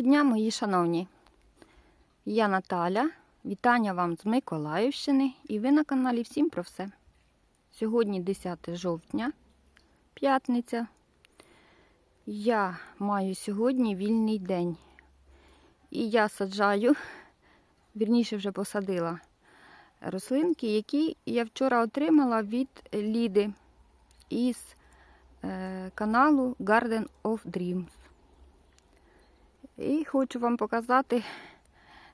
дня, мої шановні. Я Наталя. Вітання вам з Миколаївщини і ви на каналі Всім про все. Сьогодні 10 жовтня, п'ятниця. Я маю сьогодні вільний день. І я саджаю, вірніше вже посадила рослинки, які я вчора отримала від Ліди із е, каналу Garden of Dreams. І хочу вам показати,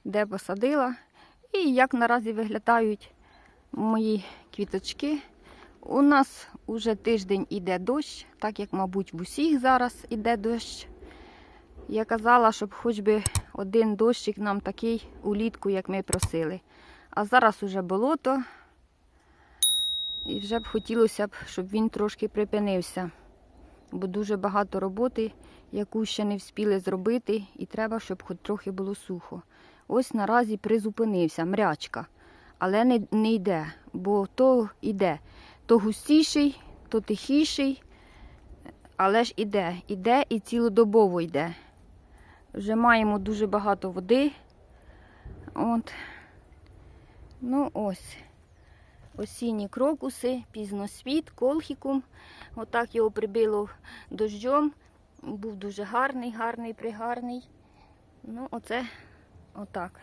де посадила і як наразі виглядають мої квіточки. У нас уже тиждень іде дощ, так як, мабуть, в усіх зараз іде дощ. Я казала, щоб хоч би один дощик нам такий улітку, як ми просили. А зараз уже болото, і вже б хотілося б, щоб він трошки припинився. Бо дуже багато роботи, яку ще не вспіли зробити, і треба, щоб хоч трохи було сухо. Ось наразі призупинився, мрячка. Але не, не йде, бо то йде. То густіший, то тихіший, але ж іде, іде і цілодобово йде. Вже маємо дуже багато води. От. Ну ось. Осінні крокуси, пізносвіт, колхікум. Отак його прибило дощом. Був дуже гарний, гарний, пригарний. Ну, оце отак.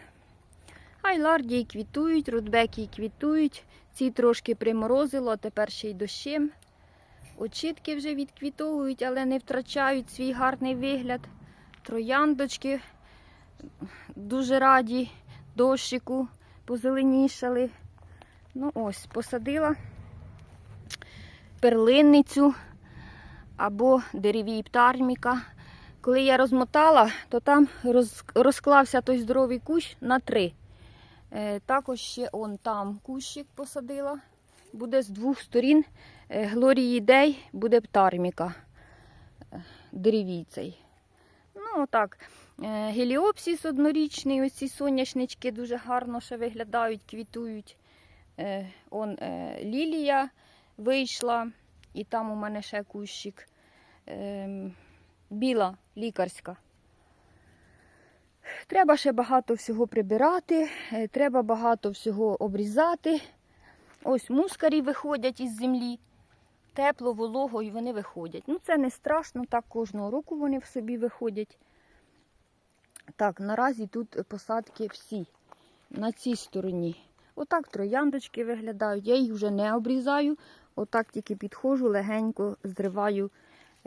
Айлардії квітують, рудбеки квітують. Ці трошки приморозило, а тепер ще й дощем. Очітки вже відквітовують, але не втрачають свій гарний вигляд. Трояндочки дуже раді дощику, позеленішали. Ну ось, посадила перлинницю або деревій птарміка. Коли я розмотала, то там розклався той здоровий кущ на три. Е, також ще он там кущик посадила. Буде з двох сторін е, Глорії Дей, буде птарміка е, деревій цей. Ну, отак. Геліопсіс однорічний, ось ці соняшнички дуже гарно ще виглядають, квітують. Он лілія вийшла, і там у мене ще кущик. Е, біла лікарська. Треба ще багато всього прибирати, е, треба багато всього обрізати. Ось мускарі виходять із землі. Тепло, волого, і вони виходять. Ну, це не страшно, так кожного року вони в собі виходять. Так, наразі тут посадки всі на цій стороні. Отак трояндочки виглядають. Я їх вже не обрізаю. Отак тільки підходжу, легенько зриваю,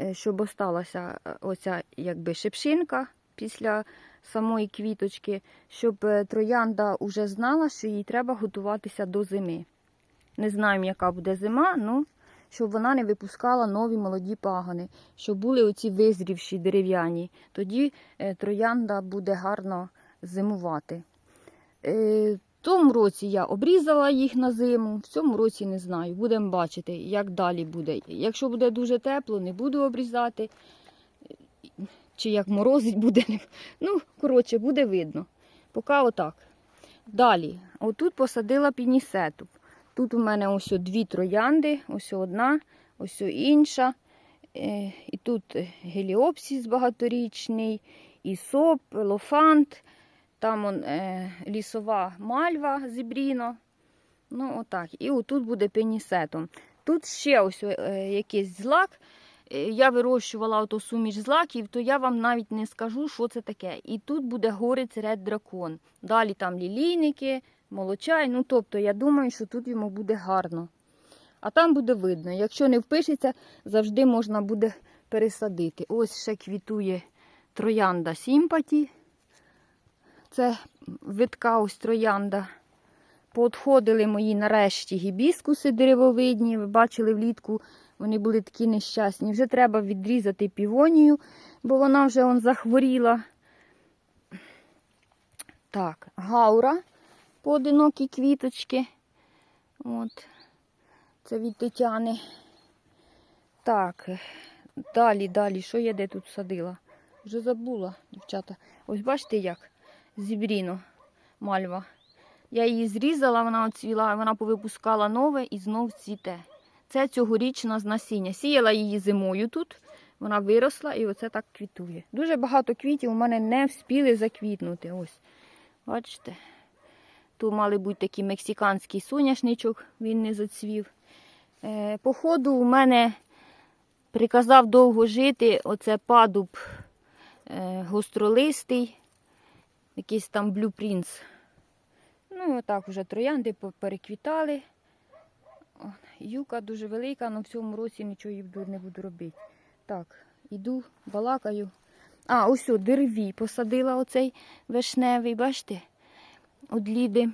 е, щоб осталася е, оця якби шипшинка після самої квіточки, щоб е, троянда вже знала, що їй треба готуватися до зими. Не знаємо, яка буде зима, ну щоб вона не випускала нові молоді пагони, щоб були оці визрівші дерев'яні. Тоді троянда буде гарно зимувати. В тому році я обрізала їх на зиму, в цьому році не знаю. Будемо бачити, як далі буде. Якщо буде дуже тепло, не буду обрізати. Чи як морозить буде. Ну, коротше, буде видно. Поки отак. Далі, отут посадила пінісету. Тут у мене ось дві троянди, ось одна, ось інша. Е, І тут геліопсіс багаторічний, ісоп, лофант, там он, е, лісова мальва зібріно. Ну, отак. І отут буде пенісетом. Тут ще ось е, якийсь злак. Е, Я вирощувала ото суміш злаків, то я вам навіть не скажу, що це таке. І тут буде горець ред дракон. Далі там лілійники, молочай. Ну, тобто, я думаю, що тут йому буде гарно. А там буде видно. Якщо не впишеться, завжди можна буде пересадити. Ось ще квітує троянда Сімпаті. Це витка ось троянда. Поотходили мої нарешті гібіскуси деревовидні. Ви бачили влітку, вони були такі нещасні. Вже треба відрізати півонію, бо вона вже он захворіла. Так, гаура поодинокі квіточки. От. Це від Тетяни. Так, далі, далі, що я де тут садила? Вже забула, дівчата. Ось бачите як? Зібріно мальва. Я її зрізала, вона оцвіла, вона повипускала нове і знов цвіте. Це цьогорічна з насіння. Сіяла її зимою тут. Вона виросла і оце так квітує. Дуже багато квітів у мене не вспіли заквітнути. Ось. Бачите? Тут мали бути такий мексиканський соняшничок, він не зацвів. Е, по у мене приказав довго жити оце падуб е, гостролистий, якийсь там Prince. Ну отак вже троянди переквітали. О, Юка дуже велика, але в цьому році нічого не буду робити. Так, іду, балакаю. А, ось о, дереві посадила оцей вишневий, бачите? От ліди.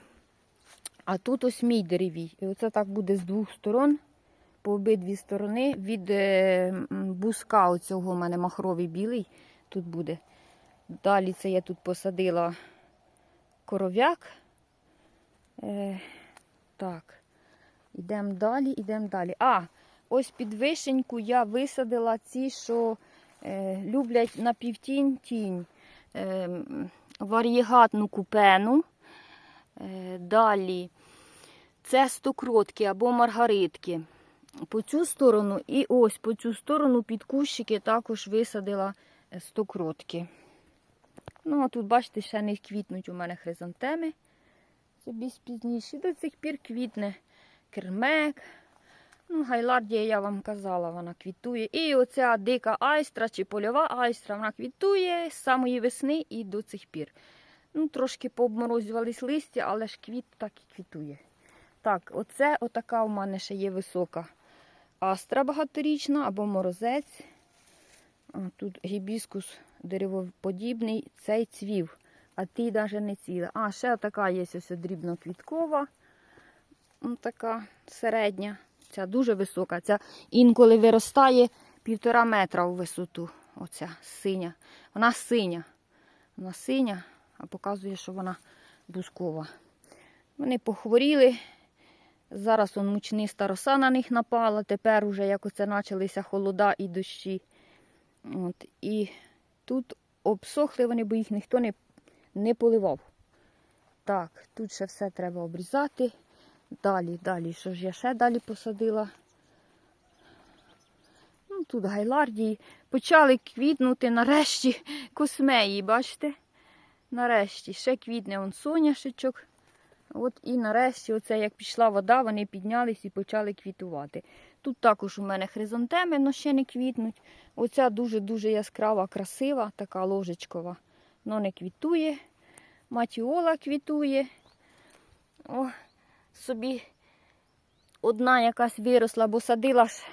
А тут ось мій деревій. І оце так буде з двох сторон, по обидві сторони. Від е, м, оцього у мене махровий білий тут буде. Далі це я тут посадила коров'як. Е, так. Ідемо далі, ідемо далі. А, ось під вишеньку я висадила ці, що е, люблять на півтінь тінь. Е, м, купену. Е, далі це стокротки або маргаритки. По цю сторону і ось по цю сторону під кущики також висадила е, стокротки. Ну, а тут, бачите, ще не квітнуть у мене хризантеми. Це пізніше. До цих пір квітне кермек. Ну, гайлардія, я вам казала, вона квітує. І оця дика айстра чи польова айстра, вона квітує з самої весни і до цих пір. Ну, трошки пообморозювались листя, але ж квіт так і квітує. Так, оце отака у мене ще є висока астра багаторічна або морозець. А, тут гібіскус деревоподібний, цей цвів, а ті навіть не ціла. А, ще така є ось дрібноквіткова. Така середня. Ця дуже висока. Ця інколи виростає півтора метра у висоту. Оця синя. Вона синя. Вона синя, а показує, що вона бускова. Вони похворіли. Зараз он мучниста роса на них напала. Тепер уже як оце почалися холода і дощі. От, і тут обсохли вони, бо їх ніхто не, не поливав. Так, тут ще все треба обрізати. Далі, далі, що ж я ще далі посадила. Ну, тут гайлардії. Почали квітнути нарешті космеї, бачите? Нарешті ще квітне он соняшечок. От і нарешті, оце як пішла вода, вони піднялись і почали квітувати. Тут також у мене хризантеми, але ще не квітнуть. Оця дуже-дуже яскрава, красива, така ложечкова. Но не квітує. Матіола квітує. О, собі одна якась виросла, бо садила ж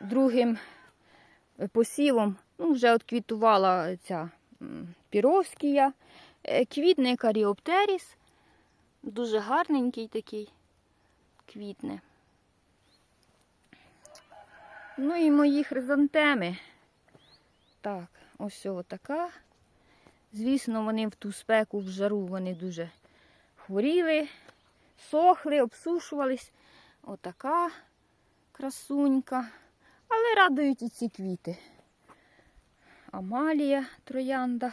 другим посівом. Ну, вже от квітувала ця піровськія. Е, каріоптеріс. Дуже гарненький такий квітне. Ну і мої хризантеми. Так, ось така. Звісно, вони в ту спеку, в жару вони дуже хворіли, сохли, обсушувались. Отака красунька. Але радують і ці квіти. Амалія троянда.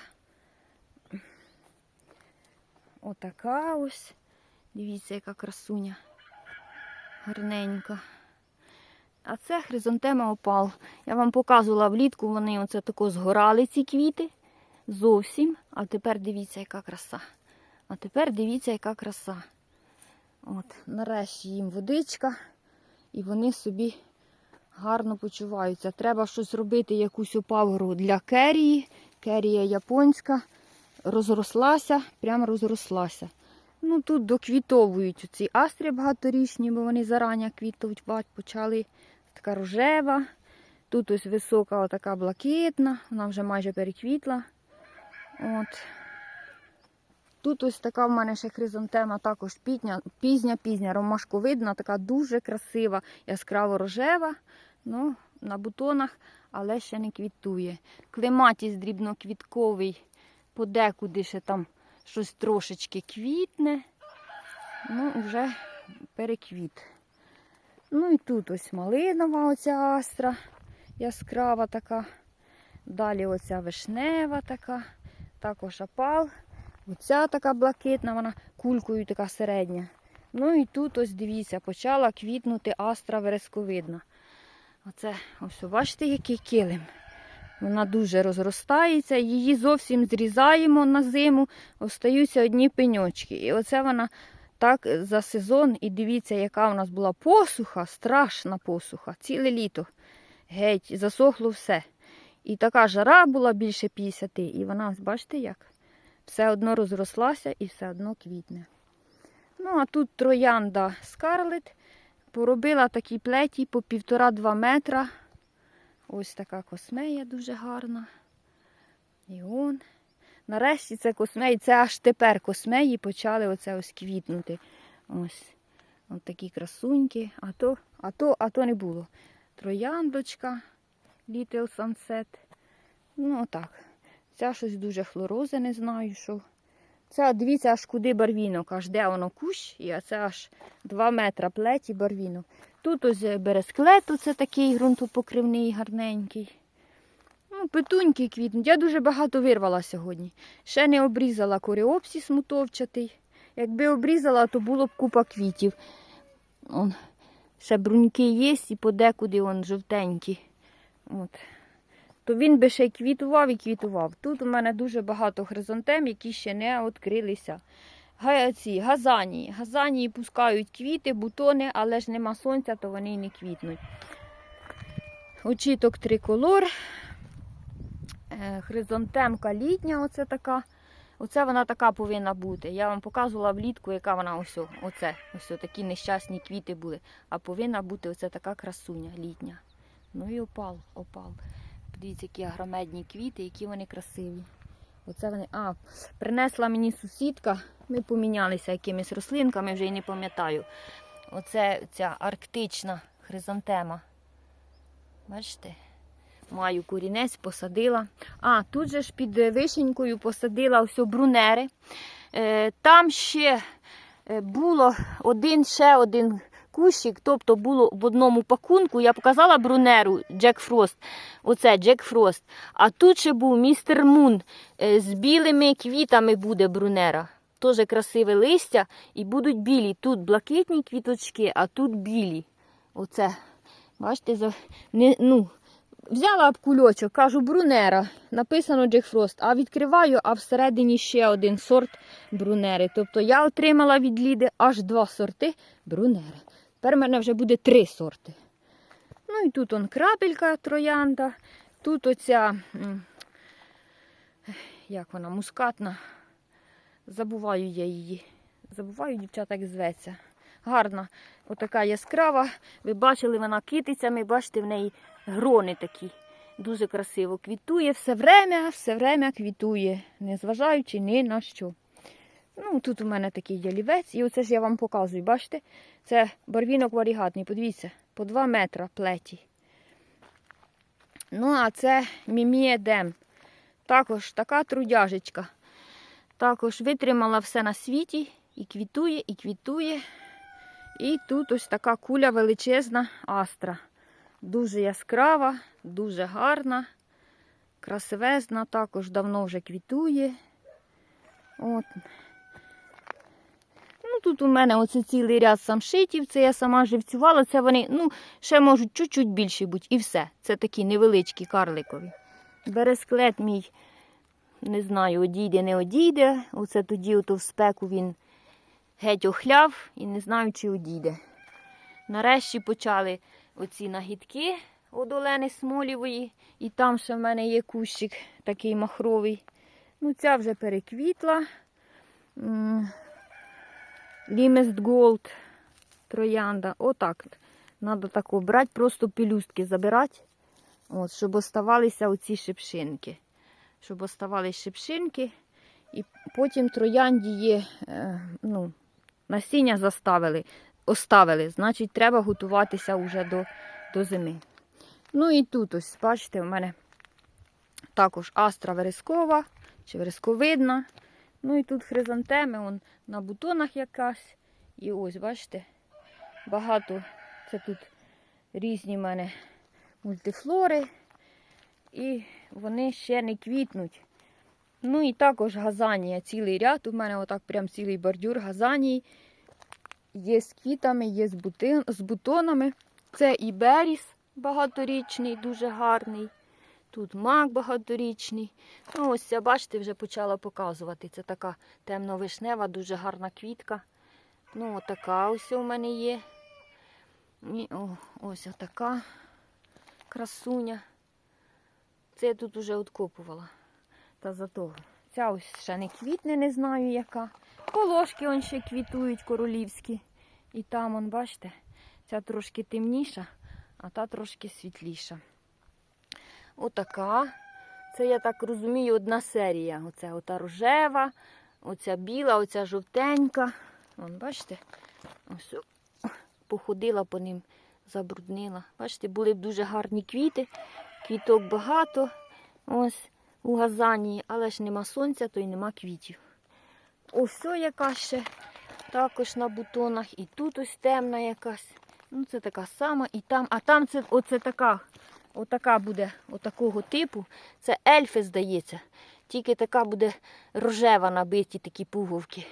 Отака ось. Дивіться, яка красуня. Гарненька. А це хризантема опал. Я вам показувала влітку, вони оце тако згорали ці квіти. Зовсім. А тепер дивіться, яка краса. А тепер дивіться, яка краса. От, нарешті їм водичка, і вони собі гарно почуваються. Треба щось робити, якусь опавру для керії. Керія японська. Розрослася, прямо розрослася. Ну, тут доквітовують ці астри багаторічні, бо вони зарані квітувати почали. Така рожева. Тут ось висока, така блакитна, вона вже майже переквітла. От. Тут ось така в мене ще хризантема, також пізня, пізня, пізня, ромашковидна, така дуже красива, яскраво рожева, ну, на бутонах, але ще не квітує. Клематіс дрібноквітковий, подекуди ще там щось трошечки квітне. Ну, вже переквіт. Ну і тут ось малинова оця астра, яскрава така. Далі оця вишнева така, також опал. Оця така блакитна, вона кулькою така середня. Ну і тут ось дивіться, почала квітнути астра вересковидна. Оце, ось, бачите, який килим. Вона дуже розростається, її зовсім зрізаємо на зиму, остаються одні пеньочки. І оце вона так за сезон. І дивіться, яка у нас була посуха, страшна посуха, ціле літо. Геть, засохло все. І така жара була більше 50, і вона, бачите як? Все одно розрослася і все одно квітне. Ну, а тут троянда Скарлет. Поробила такі плеті по півтора-два метра. Ось така космея дуже гарна. І он. Нарешті це космеї, це аж тепер космеї почали оце ось квітнути. Ось. Ось такі красуньки. А то, а то, а то не було. Трояндочка, Little Sunset. Ну, отак. Ця щось дуже хлорозе, не знаю що. Це, дивіться, аж куди барвінок, аж де воно кущ, і це аж 2 метра плеті барвінок. Тут ось бересклет, це такий ґрунтопокривний, гарненький. Ну, петуньки квітнуть. Я дуже багато вирвала сьогодні. Ще не обрізала коріопсіс мутовчатий. Якби обрізала, то було б купа квітів. Он, ще бруньки є і подекуди он жовтенькі. От. То він би ще й квітував і квітував. Тут у мене дуже багато хризантем, які ще не відкрилися. Ці газанії. Газанії пускають квіти, бутони, але ж нема сонця, то вони й не квітнуть. Очіток триколор. Е, Хризантемка літня, оце така. Оце вона така повинна бути. Я вам показувала влітку, яка вона ось. Оце, ось такі нещасні квіти були. А повинна бути оце така красуня літня. Ну і опал, опал. Подивіться, які агромедні квіти, які вони красиві. Оце вони. А, принесла мені сусідка. Ми помінялися якимись рослинками, вже й не пам'ятаю. Оце ця арктична хризантема. Бачите? Маю корінець, посадила. А, тут же ж під вишенькою посадила ось брунери. Е, там ще е, було один ще один кущик, тобто було в одному пакунку. Я показала брунеру Джек Фрост. Оце Джек Фрост. А тут ще був містер Мун. Е, з білими квітами буде брунера. Теж красиве листя і будуть білі. Тут блакитні квіточки, а тут білі. Оце. Бачите, не, ну, Взяла б кульочок, кажу, брунера. Написано Джек Фрост, а відкриваю, а всередині ще один сорт брунери. Тобто я отримала від Ліди аж два сорти брунери. Тепер в мене вже буде три сорти. Ну і тут он крапелька троянда. Тут оця, як вона, мускатна. Забуваю я її. Забуваю, дівчата, як зветься. Гарна, отака яскрава. Ви бачили, вона китицями, бачите, в неї грони такі. Дуже красиво квітує, все время, все время квітує, незважаючи ні на що. Ну, тут у мене такий ялівець, і оце ж я вам показую, бачите? Це барвінок варігатний, подивіться, по 2 метра плеті. Ну, а це мімієдем. Також така трудяжечка. Також витримала все на світі і квітує, і квітує. І тут ось така куля величезна астра. Дуже яскрава, дуже гарна, красивезна, також давно вже квітує. От. Ну, тут у мене оце цілий ряд самшитів, це я сама живцювала. Це вони ну, ще можуть чуть-чуть більші бути. І все. Це такі невеличкі карликові. Бересклет мій, не знаю, одійде, не одійде. Оце тоді ото в спеку він геть охляв і не знаю, чи одійде. Нарешті почали оці нагідки від Олени Смолівої. І там ще в мене є кущик такий махровий. Ну, ця вже переквітла. Лімест Голд, троянда. Отак. Треба тако брати, просто пелюстки забирати, от, щоб оставалися оці шипшинки. Щоб оставались шипшинки. І потім троянді є, е, ну, насіння заставили, оставили. Значить, треба готуватися вже до, до зими. Ну і тут ось, бачите, у мене також астра верескова чи вересковидна. Ну і тут хризантеми, он на бутонах якась. І ось, бачите, багато це тут різні в мене мультифлори. І вони ще не квітнуть. Ну і також газанія, цілий ряд. У мене отак прям цілий бордюр газаній. Є з квітами, є з, бути... з бутонами. Це і беріс багаторічний, дуже гарний. Тут мак багаторічний. Ну, ось ця, бачите, вже почала показувати. Це така темно-вишнева, дуже гарна квітка. Ну, отака ось у мене є. І, о, ось отака красуня. Це я тут уже откопувала. Та зато ця ось ще не квітне, не знаю яка. Полошки он ще квітують королівські. І там, он, бачите, ця трошки темніша, а та трошки світліша. Отака. Це, я так розумію, одна серія. Оце ота рожева, оця біла, оця жовтенька. Вон, бачите? Ось походила по ним, забруднила. Бачите, були б дуже гарні квіти, квіток багато. Ось у газані, але ж нема сонця, то й нема квітів. Ось яка ще також на бутонах. І тут ось темна якась. Ну, це така сама, і там, а там це оце така, отака буде отакого типу. Це ельфи, здається. Тільки така буде рожева набиті такі пуговки.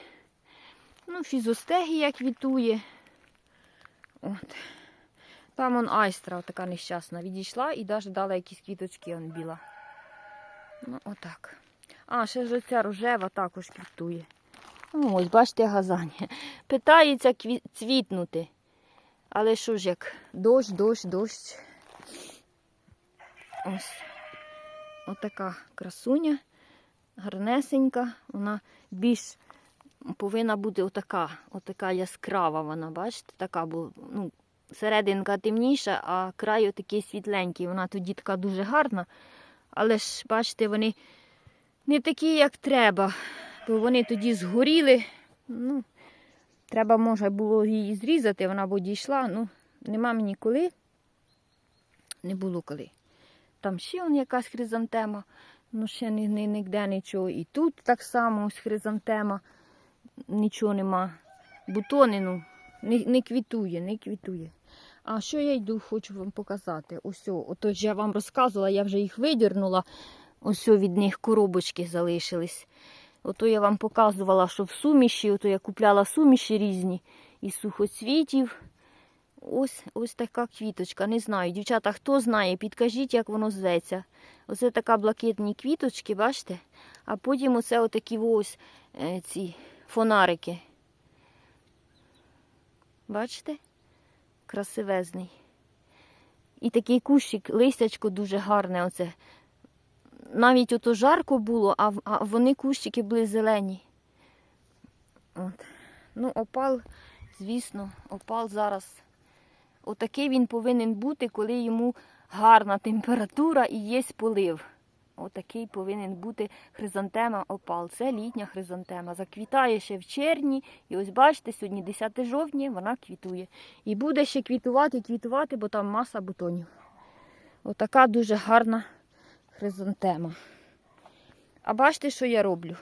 Ну, фізостегія квітує. От. Там он айстра така нещасна відійшла і навіть дала якісь квіточки он біла. Ну, отак. А, ще ж оця рожева також квітує. Ну, Ось, бачите, газання. Питається цвітнути. Але що ж як? Дощ, дощ, дощ. Ось. Отака красуня, гарнесенька. Вона більш повинна бути отака, отака яскрава вона, бачите, така, бо ну, серединка темніша, а край отакий світленький. Вона тоді така дуже гарна. Але ж, бачите, вони не такі, як треба, бо вони тоді згоріли. Ну, треба, може, було її зрізати, вона б дійшла. Ну, нема мені коли. Не було коли. Там ще он якась хризантема, ну ще ні, ні, ніде нічого. І тут так само ось хризантема, нічого нема. Бутони, ну, не, не квітує, не квітує. А що я йду, хочу вам показати. Ось, о, ото ж я вам розказувала, я вже їх видірнула. Ось від них коробочки залишились. Ото я вам показувала, що в суміші, ото я купляла суміші різні із сухоцвітів. Ось ось така квіточка. Не знаю, дівчата, хто знає, підкажіть, як воно зветься. Оце така блакитні квіточки, бачите? А потім оце отакі ось е, ці фонарики. Бачите? Красивезний. І такий кущик, листячко дуже гарне. Оце. Навіть ото жарко було, а, вони кущики були зелені. От. Ну, опал, звісно, опал зараз. Отакий він повинен бути, коли йому гарна температура і є полив. Отакий повинен бути хризантема опал. Це літня хризантема. Заквітає ще в червні. І ось бачите, сьогодні 10 жовтня, вона квітує. І буде ще квітувати, квітувати, бо там маса бутонів. Отака дуже гарна хризантема. А бачите, що я роблю?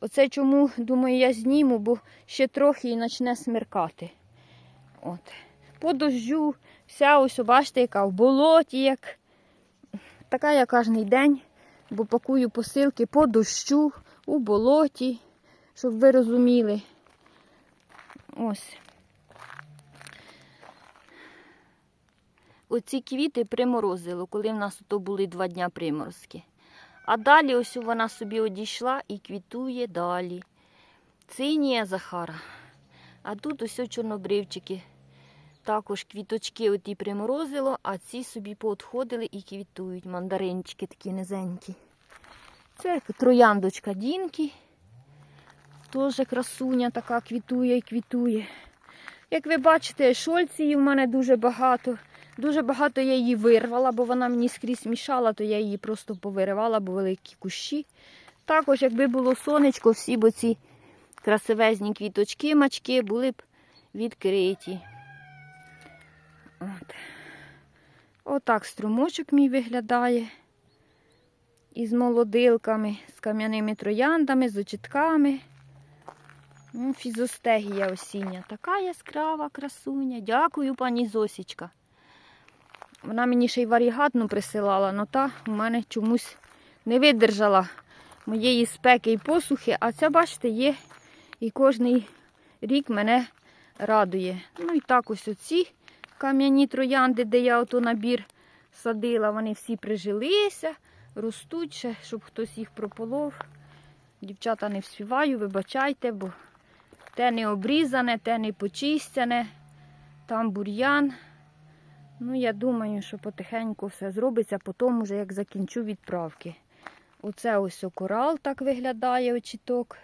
Оце чому, думаю, я зніму, бо ще трохи і почне смеркати. От. По дождю, вся ось, бачите, яка в болоті, як. Така я кожен день, бо пакую посилки по дощу, у болоті, щоб ви розуміли. Ось. Оці квіти приморозило, коли в нас то були два дня приморозки. А далі ось вона собі одійшла і квітує далі. Цинія Захара. А тут ось чорнобривчики. Також квіточки оті приморозило, а ці собі поотходили і квітують. Мандаринчики такі низенькі. Це трояндочка Дінки. Теж красуня така квітує і квітує. Як ви бачите, шольції в мене дуже багато. Дуже багато я її вирвала, бо вона мені скрізь мішала, то я її просто повиривала, бо великі кущі. Також, якби було сонечко, всі б ці красивезні квіточки, мачки були б відкриті. От. Отак струмочок мій виглядає. Із молодилками, з кам'яними трояндами, з очітками. Фізостегія осіння. Така яскрава красуня. Дякую, пані Зосічка. Вона мені ще й варігатну присилала, але та у мене чомусь не видержала моєї спеки і посухи, а ця, бачите, є і кожний рік мене радує. Ну і так ось оці кам'яні троянди, де я ото набір садила, вони всі прижилися, ростуть ще, щоб хтось їх прополов. Дівчата не вспіваю, вибачайте, бо те не обрізане, те не почистяне, там бур'ян. Ну, я думаю, що потихеньку все зробиться, потім уже як закінчу відправки. Оце ось корал так виглядає очіток.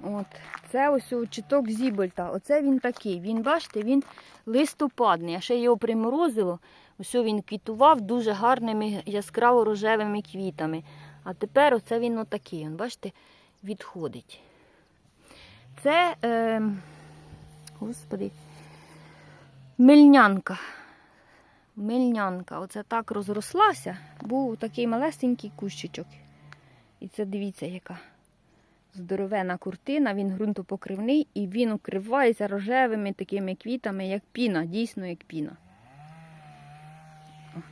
От. Це ось очіток Зібольта. Оце він такий. Він, бачите, він листопадний. А ще його приморозило. Ось він квітував дуже гарними яскраво рожевими квітами. А тепер оце він отакий. Он, бачите, відходить. Це, е, господи, мельнянка. Мельнянка. Оце так розрослася. Був такий малесенький кущичок. І це дивіться, яка здоровена куртина, він ґрунтопокривний і він укривається рожевими такими квітами, як піна, дійсно як піна. От.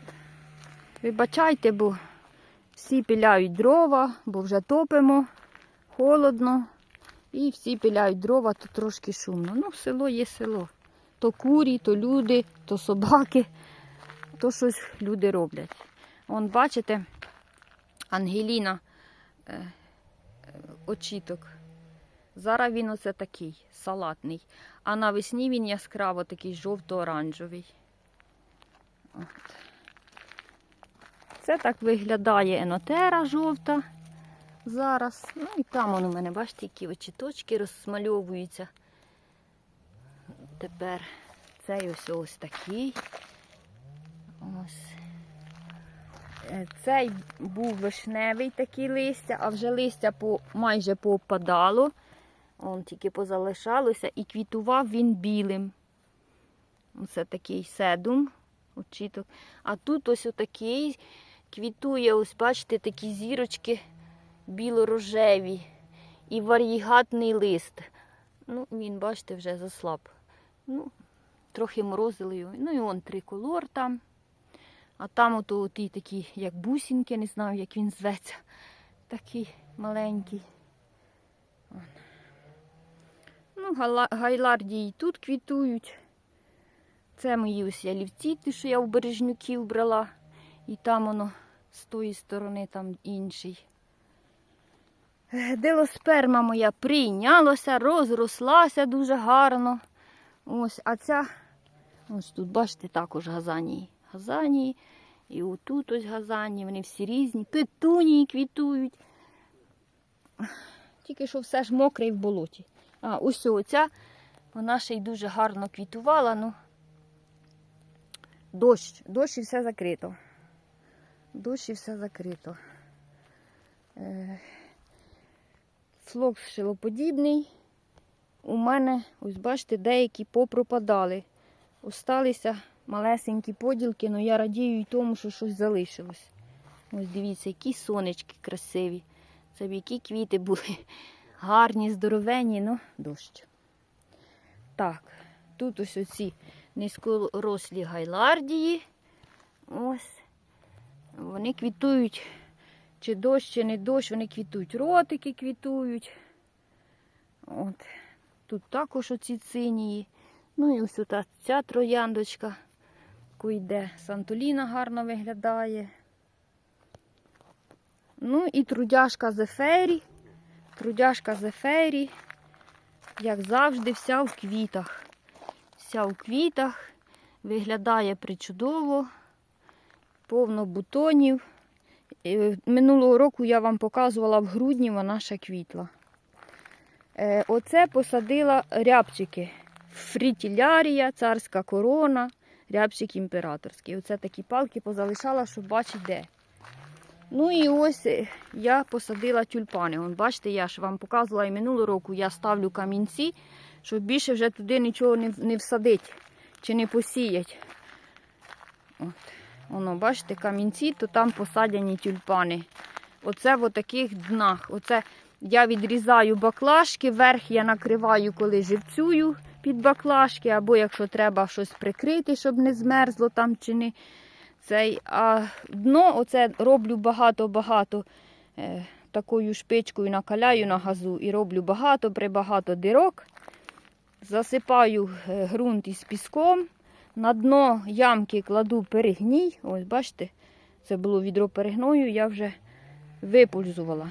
Вибачайте, бо всі пиляють дрова, бо вже топимо, холодно. І всі пиляють дрова, то трошки шумно. Ну, село є село. То курі, то люди, то собаки, то щось люди роблять. Вон, бачите, Ангеліна е, очіток. Зараз він оце такий салатний. А навесні він яскраво такий жовто-оранжевий. Це так виглядає енотера жовта зараз. Ну і там он у мене, бачите, які очіточки розсмальовуються. Тепер цей ось ось такий. Ось. Е, Цей був вишневий такий листя, а вже листя по, майже поопадало. Он тільки позалишалося і квітував він білим. Оце такий седум, очіток. А тут ось отакий квітує, ось бачите, такі зірочки біло-рожеві і варігатний лист. Ну, він, бачите, вже заслаб. Ну, трохи морозили його. Ну і он триколор там. А там ото ті такі, як бусинки, не знаю, як він зветься. Такий маленький. Ну, гайлардії тут квітують. Це мої ось ялівці, ті, що я у бережнюків брала. І там воно з тої сторони там інший. Е, Делосперма моя прийнялася, розрослася дуже гарно. Ось, а ця, ось тут, бачите, також газанії. Газанії. І отут ось газанії, вони всі різні. Петунії квітують. Тільки що все ж мокре і в болоті. А, ось оця, вона ще й дуже гарно квітувала, ну. Дощ, дощ і все закрито. Дощ і все закрито. Е, Флокс шилоподібний. У мене, ось бачите, деякі попропадали. Осталися малесенькі поділки, але я радію й тому, що щось залишилось. Ось дивіться, які сонечки красиві. Це б які квіти були гарні, здоровенні, ну дощ. Так, тут ось оці низькорослі гайлардії. Ось. Вони квітують, чи дощ, чи не дощ, вони квітують, ротики квітують. От. Тут також оці цинії. Ну і ось ота ця трояндочка яку йде. Сантоліна гарно виглядає. Ну і трудяшка Зефері. Трудяшка Зефері, як завжди, вся в квітах. Вся в квітах, виглядає причудово, повно бутонів. Е, Минулого року я вам показувала в грудні, вона ще квітла. Е, Оце посадила рябчики. Фрітілярія, царська корона, рябчик імператорський. Оце такі палки позалишала, щоб бачити де. Ну і ось е, я посадила тюльпани. Вон, бачите, я ж вам показувала і минулого року я ставлю камінці, щоб більше вже туди нічого не, не всадить чи не посіять. От. Воно, бачите, камінці, то там посадяні тюльпани. Оце в таких днах. Оце я відрізаю баклажки, верх я накриваю, коли живцюю під баклажки, або якщо треба щось прикрити, щоб не змерзло там чи не цей. А дно оце роблю багато-багато е, такою шпичкою накаляю на газу і роблю багато прибагато дирок. Засипаю е, ґрунт із піском, На дно ямки кладу перегній. Ось, бачите, це було відро перегною, я вже випользувала.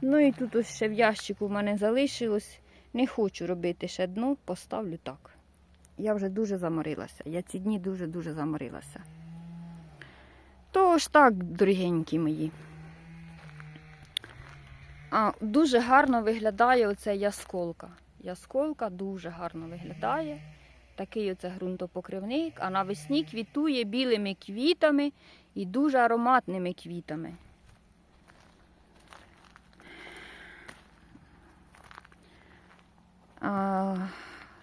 Ну і тут ось ще в ящику в мене залишилось. Не хочу робити ще дно, поставлю так. Я вже дуже заморилася. Я ці дні дуже-дуже заморилася. Тож так, дорогенькі мої. А, дуже гарно виглядає оце ясколка. Ясколка дуже гарно виглядає. Такий оце ґрунтопокривник, а навесні квітує білими квітами і дуже ароматними квітами.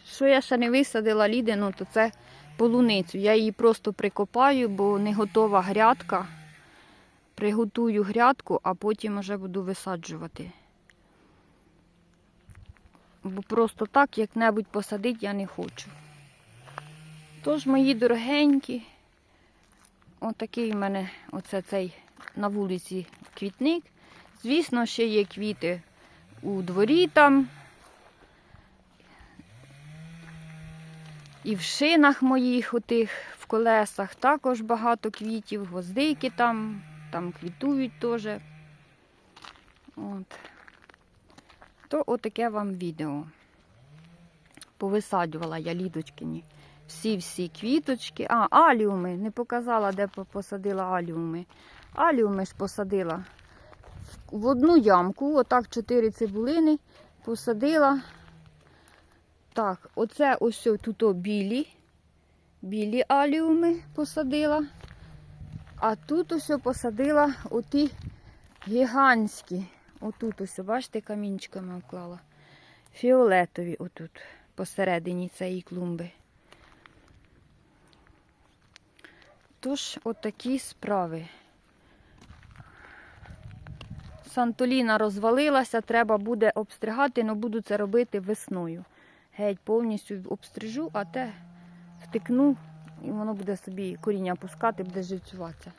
Що я ще не висадила лідину, то це полуницю. Я її просто прикопаю, бо не готова грядка. Приготую грядку, а потім вже буду висаджувати. Бо просто так як-небудь посадити я не хочу. Тож, мої дорогенькі, отакий в мене оце цей на вулиці квітник. Звісно, ще є квіти у дворі там. І в шинах моїх, отих, в колесах також багато квітів, гвоздики там, там квітують теж. От. То отаке вам відео. Повисаджувала я лідочкині всі-всі квіточки. А, аліуми. Не показала, де посадила аліуми. Аліуми ж посадила в одну ямку, отак чотири цибулини посадила. Так, оце ось тут білі. Білі аліуми посадила. А тут ось посадила оті гігантські. Отут ось, бачите, камінчиками вклала. Фіолетові отут, посередині цієї клумби. Тож, отакі справи. Сантоліна розвалилася, треба буде обстригати, але буду це робити весною. Геть повністю обстрижу, а те втикну, і воно буде собі коріння пускати, буде живцюватися.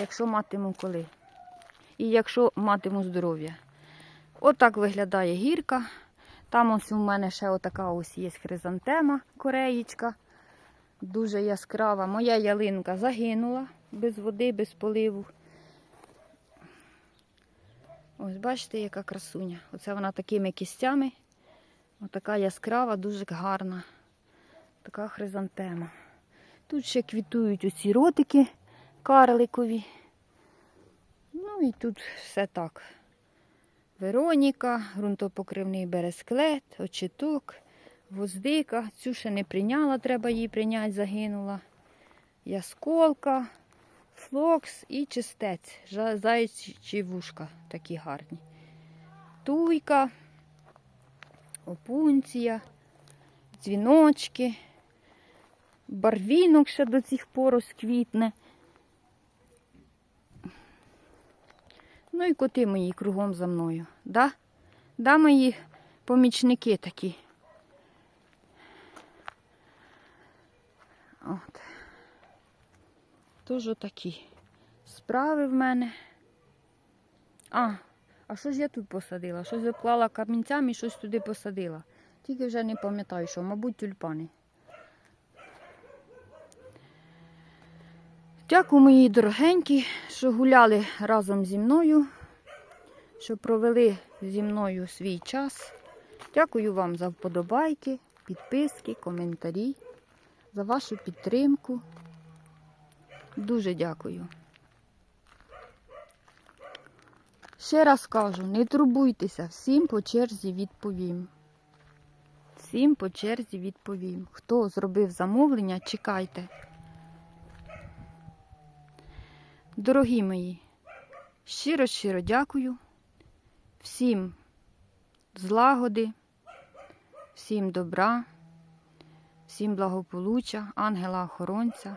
Якщо матиму коли. І якщо матиму здоров'я. Отак виглядає гірка. Там ось у мене ще отака ось є хризантема, кореєчка. Дуже яскрава. Моя ялинка загинула без води, без поливу. Ось бачите, яка красуня. Оце вона такими кістями. Отака яскрава, дуже гарна. Така хризантема. Тут ще квітують оці ротики карликові. Ну і тут все так. Вероніка, ґрунтопокривний бересклет, очіток, гвоздика. Цю ще не прийняла, треба її прийняти, загинула. Ясколка, флокс і чистець. Заячі вушка такі гарні. Туйка, опунція, дзвіночки, барвінок ще до цих пор розквітне. Ну і коти мої кругом за мною. Да? Да, мої помічники такі. От. Тож такі справи в мене. А, а що ж я тут посадила? Щось обклала камінцями і щось туди посадила. Тільки вже не пам'ятаю, що, мабуть, тюльпани. Дякую, мої дорогенькі, що гуляли разом зі мною, що провели зі мною свій час. Дякую вам за вподобайки, підписки, коментарі, за вашу підтримку. Дуже дякую. Ще раз кажу, не турбуйтеся, всім по черзі відповім. Всім по черзі відповім. Хто зробив замовлення, чекайте. Дорогі мої, щиро-щиро дякую. Всім злагоди, всім добра, всім благополуччя, ангела-охоронця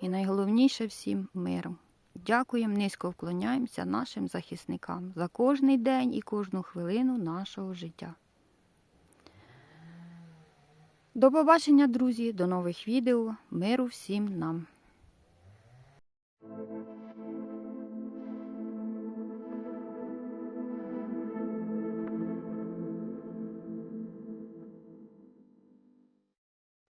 і найголовніше всім миру. Дякуємо, низько вклоняємося нашим захисникам за кожний день і кожну хвилину нашого життя. До побачення, друзі, до нових відео. Миру всім нам!